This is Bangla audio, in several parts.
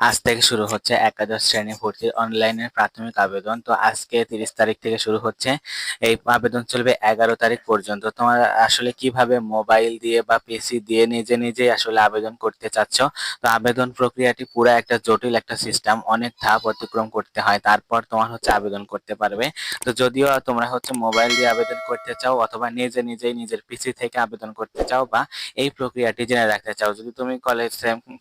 আজ থেকে শুরু হচ্ছে একাদশ শ্রেণি ভর্তির অনলাইনে প্রাথমিক আবেদন। তো আজকে তিরিশ তারিখ থেকে শুরু হচ্ছে। এই আবেদন চলবে এগারো তারিখ পর্যন্ত। তোমার আসলে কীভাবে মোবাইল দিয়ে বা পিসি দিয়ে নিজে নিজেই আসলে আবেদন করতে চাচ্ছ? তো আবেদন প্রক্রিয়াটি পুরো একটা জটিল একটা সিস্টেম অনেক ধাপ অতিক্রম করতে হয়। তারপর তোমার হচ্ছে আবেদন করতে পারবে। তো যদিও তোমরা হচ্ছে মোবাইল দিয়ে আবেদন করতে চাও অথবা নিজে নিজেই নিজের পিসি থেকে আবেদন করতে চাও বা এই প্রক্রিয়াটি জেনে রাখতে চাও, যদি তুমি কলেজ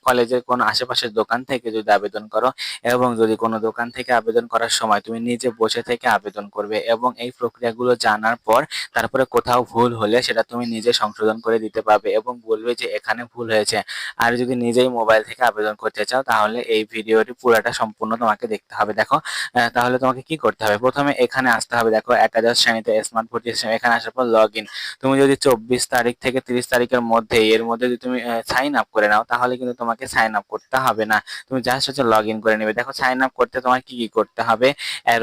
কলেজের কোনো আশেপাশের দোকান থেকে যদি আবেদন করো এবং যদি কোনো দোকান থেকে আবেদন করার সময় তুমি নিজে বসে থেকে আবেদন করবে এবং এই প্রক্রিয়াগুলো জানার পর তারপরে কোথাও ভুল হলে সেটা তুমি নিজে সংশোধন করে দিতে পারবে এবং বলবে যে এখানে ভুল হয়েছে। আর যদি নিজেই মোবাইল থেকে আবেদন করতে চাও তাহলে এই ভিডিওটি পুরোটা সম্পূর্ণ তোমাকে দেখতে হবে। দেখো তাহলে তোমাকে কি করতে হবে? প্রথমে এখানে আসতে হবে। দেখো একাদশ শ্রেণীতে স্মার্ট system, এখানে আসার পর লগ ইন তুমি যদি চব্বিশ তারিখ থেকে তিরিশ তারিখের মধ্যে এর মধ্যে যদি তুমি সাইন আপ করে নাও তাহলে কিন্তু তোমাকে সাইন আপ করতে হবে না। তুমি জাস্ট হচ্ছে লগ ইন করে নেবে। দেখো সাইন আপ করতে তোমার কি কি করতে হবে?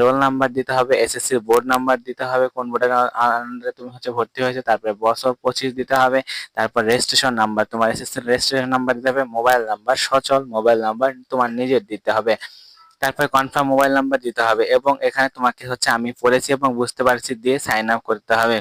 রোল নাম্বার দিতে হবে এসএসসি বোর্ড নাম্বার দিতে হবে, কোন বোর্ডের আন্ডারে তুমি হচ্ছে ভর্তি হয়েছে, তারপরে বছর পঁচিশ দিতে হবে, তারপর রেজিস্ট্রেশন নাম্বার তোমার এসএসসি রেজিস্ট্রেশন নাম্বার দিতে হবে মোবাইল নাম্বার সচল মোবাইল নাম্বার তোমার নিজের দিতে হবে। তারপরে কনফার্ম মোবাইল নাম্বার দিতে হবে এবং এখানে তোমাকে হচ্ছে আমি পড়েছি এবং বুঝতে পারছি দিয়ে সাইন আপ করতে হবে।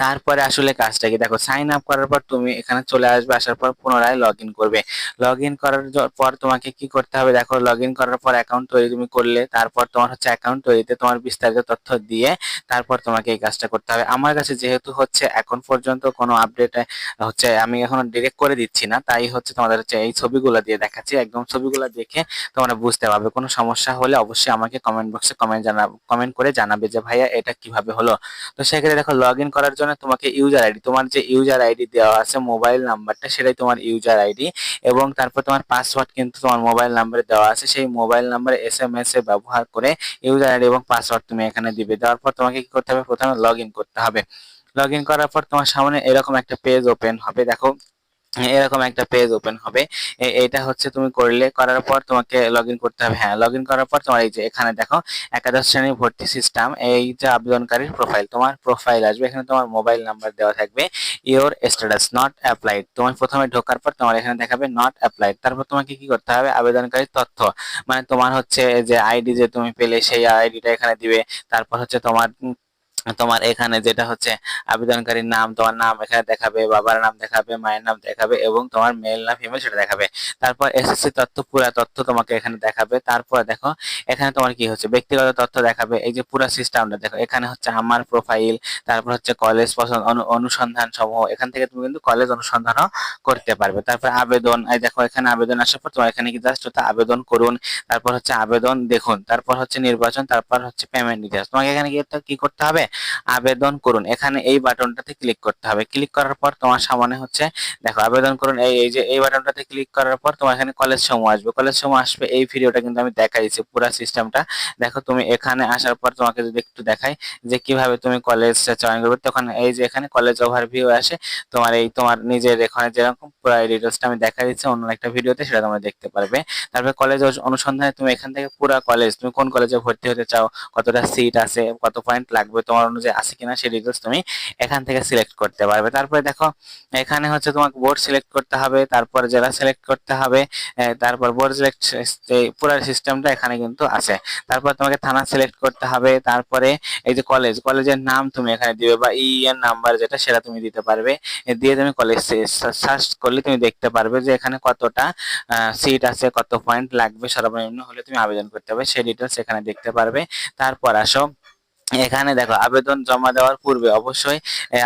তারপরে আসলে কাজটা কি দেখো সাইন আপ করার পর তুমি এখানে চলে আসবে, আসার পর পুনরায় লগ ইন করবে। লগ ইন করার পর তোমাকে কি করতে হবে? দেখো লগ ইন করার পর অ্যাকাউন্ট তৈরি তুমি করলে, তারপর তোমার হচ্ছে অ্যাকাউন্ট তৈরিতে তোমার বিস্তারিত তথ্য দিয়ে তারপর তোমাকে এই কাজটা করতে হবে। আমার কাছে যেহেতু হচ্ছে এখন পর্যন্ত কোনো আপডেট হচ্ছে আমি এখনও ডিরেক্ট করে দিচ্ছি না, তাই হচ্ছে তোমাদের হচ্ছে এই ছবিগুলো দিয়ে দেখাচ্ছি। একদম ছবিগুলো দেখে তোমরা বুঝতে পারবে। কোনো সমস্যা হলে অবশ্যই আমাকে কমেন্ট বক্সে কমেন্ট জানা কমেন্ট করে জানাবে যে, ভাইয়া, এটা কীভাবে হলো? তো সেক্ষেত্রে দেখো লগ ইন করার জন্য তোমাকে ইউজার আইডি তোমার যে ইউজার আইডি দেওয়া আছে মোবাইল নাম্বারটা সেটাই তোমার ইউজার আইডি এবং তারপর তোমার পাসওয়ার্ড কিন্তু তোমার মোবাইল নাম্বারে দেওয়া আছে। সেই মোবাইল নাম্বারে এস এম এস এ ব্যবহার করে ইউজার আইডি এবং পাসওয়ার্ড তুমি এখানে দিবে। দেওয়ার পর তোমাকে কি করতে হবে? প্রথমে লগ করতে হবে। লগ করার পর তোমার সামনে এরকম একটা পেজ ওপেন হবে। দেখো এরকম একটা পেজ ওপেন হবে। এটা হচ্ছে তুমি করলে, করার পর তোমাকে লগ করতে হবে। হ্যাঁ লগ করার পর তোমার এই যে এখানে দেখো, একাদশ শ্রেণির ভর্তি সিস্টেম এই যে আবেদনকারীর প্রোফাইল তোমার প্রোফাইল আসবে। এখানে তোমার মোবাইল নাম্বার দেওয়া থাকবে ইওর স্ট্যাটাস নট অ্যাপ্লাইড তোমার প্রথমে ঢোকার পর তোমার এখানে দেখাবে নট অ্যাপ্লাইড তারপর তোমাকে কি করতে হবে? আবেদনকারীর তথ্য মানে তোমার হচ্ছে যে আইডি যে তুমি পেলে, সেই আইডিটা এখানে দিবে। তারপর হচ্ছে তোমার তোমার এখানে যেটা হচ্ছে আবেদনকারীর নাম, তোমার নাম এখানে দেখাবে, বাবার নাম দেখাবে, মায়ের নাম দেখাবে এবং তোমার মেল না ফিমেল সেটা দেখাবে। তারপর এসএসসি তথ্য, পুরো তথ্য তোমাকে এখানে দেখাবে। তারপর দেখো, এখানে তোমার কি হচ্ছে? ব্যক্তিগত তথ্য দেখাবে। এই যে পুরো সিস্টেমটা দেখো, এখানে হচ্ছে আমার প্রোফাইল তারপর হচ্ছে কলেজ পছন্দ অনুসন্ধান সমূহ। এখান থেকে তুমি কিন্তু কলেজ অনুসন্ধানও করতে পারবে। তারপর আবেদন, এই দেখো, এখানে আবেদন আসার পর তোমার এখানে কি জাস্ট আবেদন করুন, তারপর হচ্ছে আবেদন দেখুন, তারপর হচ্ছে নির্বাচন, তারপর হচ্ছে পেমেন্ট ডিটেলস তোমাকে এখানে কি করতে হবে? আবেদন করুন। এখানে এই বাটনটাতে ক্লিক করতে হবে। ক্লিক করার পর তোমার সামনে হচ্ছে, দেখো, আবেদন করুন। এই এই যে, এই বাটনটাতে ক্লিক করার পর তোমার এখানে কলেজ সমূহ আসবে। কলেজ সমূহ আসবে, এই ভিডিওটা কিন্তু আমি দেখাই দিচ্ছি পুরো সিস্টেমটা দেখো, তুমি এখানে আসার পর তোমাকে যদি একটু দেখাই যে কীভাবে তুমি কলেজ চয়ন করবে, তখন এই যে এখানে কলেজ ওভারভিউ আসে। তোমার এই, তোমার নিজের এখানে যেরকম পুরো ডিটেলসটা আমি দেখা দিচ্ছি, অন্য একটা ভিডিওতে সেটা তোমরা দেখতে পারবে। তারপরে কলেজ অনুসন্ধানে তুমি এখান থেকে পুরো কলেজ তুমি কোন কলেজে ভর্তি হতে চাও, কতটা সিট আছে, কত পয়েন্ট লাগবে তোমার অনুযায়ী আছে কিনা সেই ডিটেলস তুমি এখান থেকে সিলেক্ট করতে পারবে। তারপরে দেখো, এখানে হচ্ছে তোমাকে বোর্ড সিলেক্ট করতে হবে, তারপর জেলা সিলেক্ট করতে হবে তারপর বোর্ড সিলেক্ট পুরো সিস্টেমটা এখানে কিন্তু আছে। তারপর তোমাকে থানা সিলেক্ট করতে হবে, তারপরে এই যে কলেজ কলেজের নাম তুমি এখানে দিবে বা ইএন নাম্বার যেটা সেটা তুমি দিতে পারবে। দিয়ে তুমি কলেজ সার্চ করলে তুমি দেখতে পারবে যে এখানে কতটা সিট আছে, কত পয়েন্ট লাগবে সর্বনিম্ন হলে তুমি আবেদন করতে হবে সেই ডিটেলস এখানে দেখতে পারবে। তারপর আসো এখানে দেখো, আবেদন জমা দেওয়ার পূর্বে অবশ্যই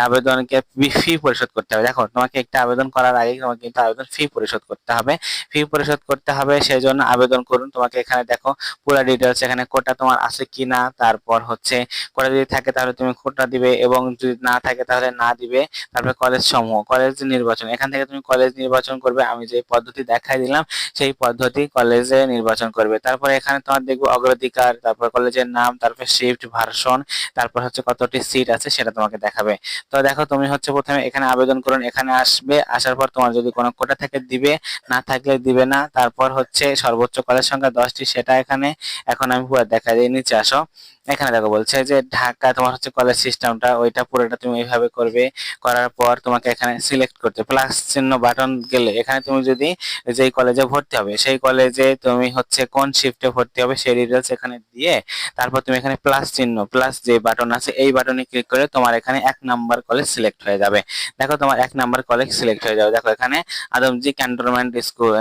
আবেদনকে ফি পরিশোধ করতে হবে। দেখো, তোমাকে একটা আবেদন করার আগে তোমাকে কিন্তু আবেদন ফি পরিশোধ করতে হবে। ফি পরিশোধ করতে হবে সেই জন্য আবেদন করুন। তোমাকে এখানে দেখো, পুরো ডিটেলস এখানে কোটা তোমার আছে কি না তারপর হচ্ছে কোটা যদি থাকে তাহলে তুমি কোটা দিবে এবং যদি না থাকে তাহলে না দিবে। তারপরে কলেজ সমূহ কলেজ নির্বাচন, এখান থেকে তুমি কলেজ নির্বাচন করবে। আমি যে পদ্ধতি দেখাই দিলাম, সেই পদ্ধতি কলেজে নির্বাচন করবে। তারপরে এখানে তোমার দেখব অগ্রাধিকার, তারপর কলেজের নাম, তারপর শিফট ভার্সন তারপর হচ্ছে কতটি সিট আছে সেটা তোমাকে দেখাবে। তো দেখো, তুমি হচ্ছে প্রথমে এখানে আবেদন করুন, এখানে আসবে, আসার পর তোমার যদি কোনো কোটা থেকে দিবে, না থাকলে দিবে না। তারপর হচ্ছে সর্বোচ্চ কলের সংখ্যা দশটি, সেটা এখানে, এখন আমি পুরো দেখা দিই নিচে আসো। এখানে দেখো বলছে যে ঢাকা তোমার হচ্ছে কলেজ সিস্টেমটা ওইটা পুরোটা তুমি এইভাবে করবে, করার পর তোমাকে এখানে সিলেক্ট করতে প্লাস চিহ্ন বাটন গেলে এখানে তুমি যদি যেই কলেজে ভর্তি হবে, সেই কলেজে তুমি হচ্ছে কোন শিফটে ভর্তি হবে সেই ডিটেলস এখানে দিয়ে তারপর তুমি এখানে প্লাস চিহ্ন প্লাস যে বাটন আছে, এই বাটনে ক্লিক করে তোমার এখানে এক নাম্বার কলেজ সিলেক্ট হয়ে যাবে। দেখো তোমার এক নাম্বার কলেজ সিলেক্ট হয়ে যাবে। দেখো এখানে Adamjee cantonment school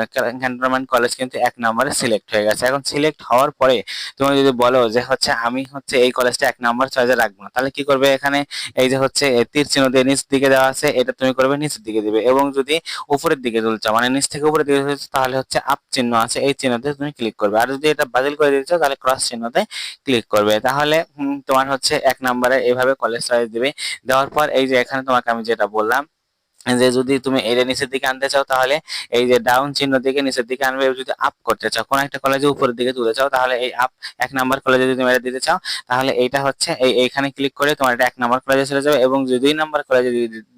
cantonment college কিন্তু এক নাম্বারে সিলেক্ট হয়ে গেছে। এখন সিলেক্ট হওয়ার পরে তুমি যদি বলো যে হচ্ছে আমি হচ্ছে এই কলেজটা এক নাম্বার চয়েসে রাখব না। তাহলে কি করবে এখানে? এই যে হচ্ছে তীর চিহ্ন দিয়ে নিচ দিকে দেওয়া আছে, এটা তুমি করবে নিচের দিকে দিবে এবং যদি উপরের দিকে তুলছো মানে নিচ থেকে উপরের দিকে তুলছো, তাহলে হচ্ছে আপ চিহ্ন আছে, এই চিহ্নতে তুমি ক্লিক করবে। আর যদি এটা বাতিল করে দিচ্ছ তাহলে ক্রস চিহ্নতে ক্লিক করবে। তাহলে তোমার হচ্ছে এক নাম্বারে এইভাবে কলেজ চয়েস দিবে। দেওয়ার পর এই যে এখানে তোমাকে আমি যেটা বললাম যে যদি তুমি এটা নিচের দিকে আনতে চাও, তাহলে এই যে ডাউন চিহ্ন দিকে নিচের দিকে আনবে, যদি আপ করতে চাও, কোন একটা কলেজে উপরের দিকে তুলে চাও, তাহলে এই আপ এক নাম্বার কলেজে যদি তুমি দিতে চাও, তাহলে এইটা হচ্ছে এই এইখানে ক্লিক করে তোমার এটা এক নাম্বার কলেজে চলে যাবে এবং যদি দুই নাম্বার কলেজে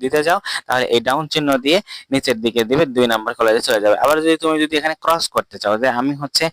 দিতে চাও, তাহলে এই ডাউন চিহ্ন দিয়ে নিচের দিকে দিবে, দুই নাম্বার কলেজে চলে যাবে। আবার যদি তুমি যদি এখানে ক্রস করতে চাও, যে আমি হচ্ছে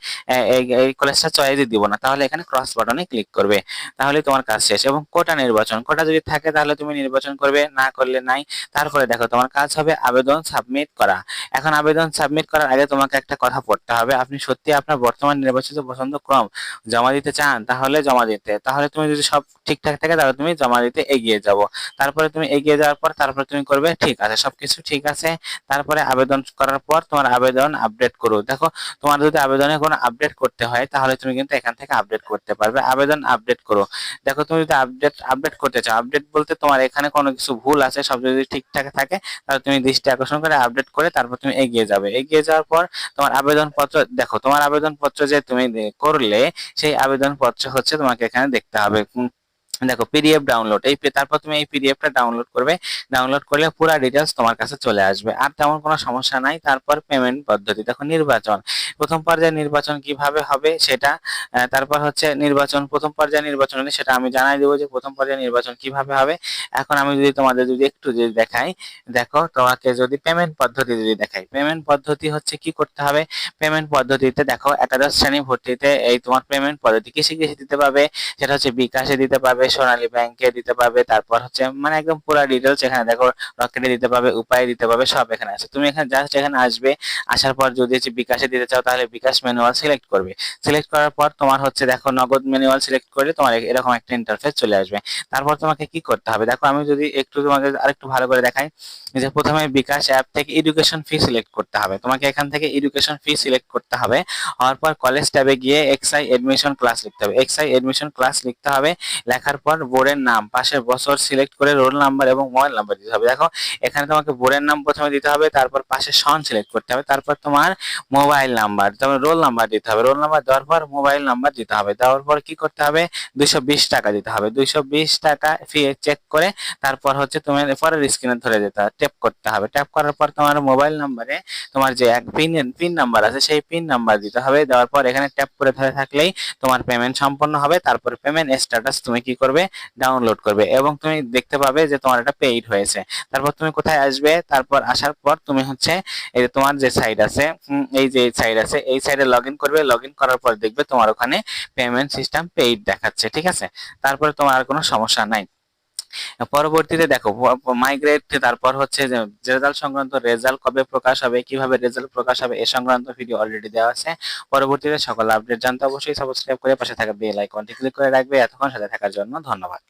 এই কলেজটা চয়েসে দিব না, তাহলে এখানে ক্রস বাটনে ক্লিক করবে। তাহলে তোমার কাজ শেষ। এবং কোটা নির্বাচন কোটা যদি থাকে, তাহলে তুমি নির্বাচন করবে, না করলে নাই। তারপরে দেখো তোমার কাজ হবে আবেদন সাবমিট করা। এখন আবেদন সাবমিট করার আগে তোমাকে একটা কথা পড়তে হবে। আপনি সত্যি আপনার বর্তমান নির্বাচিত পছন্দ ক্রম জমা দিতে চান, তাহলে জমা দিতে। তাহলে তুমি যদি সব ঠিকঠাক থাকে, তাহলে তুমি জমা দিতে এগিয়ে যাব। তারপরে তুমি এগিয়ে যাওয়ার পর তারপরে তুমি করবে, ঠিক আছে, সবকিছু ঠিক আছে। তারপরে আবেদন করার পর তোমার আবেদন আপডেট করো। দেখো, তোমার যদি আবেদনে কোনো আপডেট করতে হয়, তাহলে তুমি কিন্তু এখান থেকে আপডেট করতে পারবে। আবেদন আপডেট করো। দেখো, তুমি যদি আপডেট আপডেট করতে চাও আপডেট বলতে তোমার এখানে কোনো কিছু ভুল আছে, সব যদি ঠিকঠাক থাকে তাহলে তুমি দৃষ্টি আকর্ষণ করে আপডেট করে তারপর তুমি এগিয়ে যাবে। এগিয়ে যাওয়ার পর তোমার আবেদনপত্র, দেখো, তোমার আবেদনপত্র যে তুমি করলে, সেই আবেদনপত্র হচ্ছে তোমাকে এখানে দেখতে হবে। দেখো পিডিএফ ডাউনলোড এই তারপর তুমি এই পিডিএফটা ডাউনলোড করবে। ডাউনলোড করলে পুরো ডিটেলস তোমার কাছে চলে আসবে। আর তেমন কোনো সমস্যা নাই। তারপর পেমেন্ট পদ্ধতি, দেখো, নির্বাচন। প্রথম পর্যায়ে নির্বাচন কীভাবে হবে সেটা তারপর হচ্ছে নির্বাচন, প্রথম পর্যায়ে নির্বাচন সেটা আমি জানাই দেবো যে প্রথম পর্যায়ে নির্বাচন কীভাবে হবে। এখন আমি যদি তোমাদের যদি একটু যদি দেখাই, দেখো তোমাকে যদি পেমেন্ট পদ্ধতি যদি দেখাই পেমেন্ট পদ্ধতি হচ্ছে কি করতে হবে? পেমেন্ট পদ্ধতিতে দেখো একাদশ শ্রেণি ভর্তিতে এই তোমার পেমেন্ট পদ্ধতি কিসে কিসে দিতে পাবে সেটা হচ্ছে বিকাশে দিতে পাবে সোনালী ব্যাংকে দিতে পারবে, তারপর হচ্ছে মানে একদম পুরো ডিটেলস এখানে দেখো রকেটে দিতে পারবে, উপায়ে দিতে পারবে, সব এখানে আছে। তুমি এখানে জাস্ট এখানে আসবে, আসার পর যদি হচ্ছে বিকাশে দিতে চাও তাহলে বিকাশ ম্যানুয়াল সিলেক্ট করবে। সিলেক্ট করার পর তোমার হচ্ছে দেখো নগদ ম্যানুয়াল সিলেক্ট করলে তোমার এরকম একটা ইন্টারফেস চলে আসবে। তারপর তোমাকে কি করতে হবে? দেখো আমি যদি একটু তোমাকে আরেকটু ভালো করে দেখাই। যে প্রথমে বিকাশ অ্যাপ থেকে এডুকেশন ফি সিলেক্ট করতে হবে। তোমাকে এখান থেকে এডুকেশন ফি সিলেক্ট করতে হবে। হওয়ার পর কলেজ ট্যাবে গিয়ে এক্সআই এডমিশন ক্লাস লিখতে হবে। এক্সআই এডমিশন ক্লাস লিখতে হবে। লেখার পর বোর্ডের নাম, পাশের বছর সিলেক্ট করে রোল নাম্বার এবং মোবাইল নাম্বার দিতে হবে। দেখো, এখানে তোমাকে বোর্ডের নাম প্রথমে দিতে হবে, তারপর পাশে সন সিলেক্ট করতে হবে, তারপর তোমার মোবাইল নাম্বার তারপর রোল নাম্বার দিতে হবে। রোল নাম্বার দেওয়ার পর মোবাইল নাম্বার দিতে হবে। দেওয়ার পর কি করতে হবে? দুইশো বিশ টাকা দিতে হবে। দুইশো বিশ টাকা ফি চেক করে তারপর হচ্ছে তোমার পরের স্ক্রিনে ধরে যেতে হবে। ট্যাপ করতে হবে। ট্যাপ করার পর তোমার মোবাইল নাম্বারে তোমার যে এক পিন পিন নাম্বার আছে সেই পিন নাম্বার দিতে হবে। দেওয়ার পর এখানে ট্যাপ করে ধরে থাকলেই তোমার পেমেন্ট সম্পন্ন হবে। তারপর পেমেন্ট স্ট্যাটাস তুমি কি করবে? ডাউনলোড করবে এবং তুমি দেখতে পাবে যে তোমার এটা পেইড হয়েছে। তারপর তুমি কোথায় আসবে? তারপর আসার পর তুমি হচ্ছে এই যে তোমার যে সাইট আছে এই যে সাইট আছে, এই সাইডে লগ করবে। লগ করার পর দেখবে তোমার ওখানে পেমেন্ট সিস্টেম পেইড দেখাচ্ছে, ঠিক আছে? তারপরে তোমার আর কোনো সমস্যা নাই। পরবর্তীতে দেখো মাইগ্রেট তারপর হচ্ছে রেজাল্ট সংক্রান্ত রেজাল্ট কবে প্রকাশ হবে, কীভাবে রেজাল্ট প্রকাশ হবে, এ সংক্রান্ত ভিডিও অলরেডি দেওয়া আছে। পরবর্তীতে সকল আপডেট জানতে অবশ্যই সাবস্ক্রাইব করে পাশে থাকা বেল আইকনটি ক্লিক করে রাখবে। এতক্ষণ সাথে থাকার জন্য ধন্যবাদ।